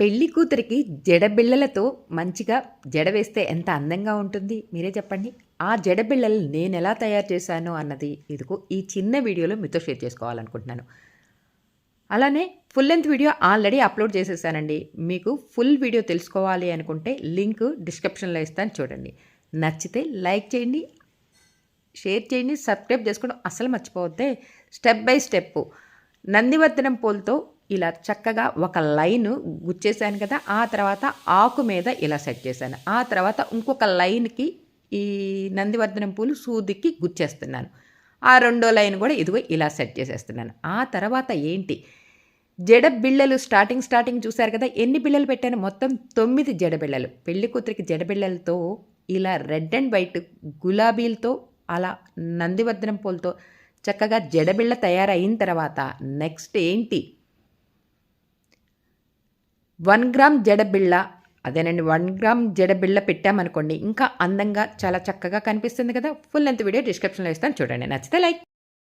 పెళ్ళి కూతురికి జడబిళ్ళలతో మంచిగా జడ వేస్తే ఎంత అందంగా ఉంటుంది? మీరే చెప్పండి. ఆ జడబిళ్ళలు నేను ఎలా తయారు చేశాను అన్నది ఇదిగో ఈ చిన్న వీడియోలో మీతో షేర్ చేసుకోవాలనుకుంటున్నాను. అలానే full length video already upload చేసేసానండి. మీకు ఫుల్ వీడియో తెలుసుకోవాలి అనుకుంటే లింక్ డిస్క్రిప్షన్లో ఇస్తాను చూడండి. నచ్చితే లైక్ చేయండి షేర్ చేయండి సబ్స్క్రైబ్ చేసుకోవడం అసలు మర్చిపోవద్దే. Step by step. నందివర్ధనం పోల్తో ఇలా చక్కగా ఒక లైన్ గుచ్చేసాను కదా ఆ తర్వాత ఆకు మీద ఇలా సెట్ చేశాను. ఆ తర్వాత ఇంకొక లైన్కి ఈ నందివర్ధనం పూలు సూదికి గుచ్చేస్తున్నాను. ఆ రెండో లైన్ కూడా ఇదిగో ఇలా సెట్ చేసేస్తున్నాను. ఆ తర్వాత ఏంటి? జడ బిళ్ళలు స్టార్టింగ్ స్టార్టింగ్ చూశారు కదా ఎన్ని బిళ్ళలు పెట్టాను? మొత్తం తొమ్మిది జడబిళ్ళలు పెళ్ళి కూతురికి జడబిళ్ళలతో ఇలా రెడ్ అండ్ వైట్ గులాబీలతో అలా నందివర్ధనం పూలతో చక్కగా జడబిళ్ళ తయారైన తర్వాత నెక్స్ట్ ఏంటి? వన్ గ్రామ్ జడబిళ్ళ అదేనండి వన్ గ్రామ్ జడబిళ్ళ పెట్టామనుకోండి ఇంకా అందంగా చాలా చక్కగా కనిపిస్తుంది కదా. ఫుల్ లెంత్ వీడియో డిస్క్రిప్షన్లో ఇస్తాను. చూడండి నచ్చితే లైక్.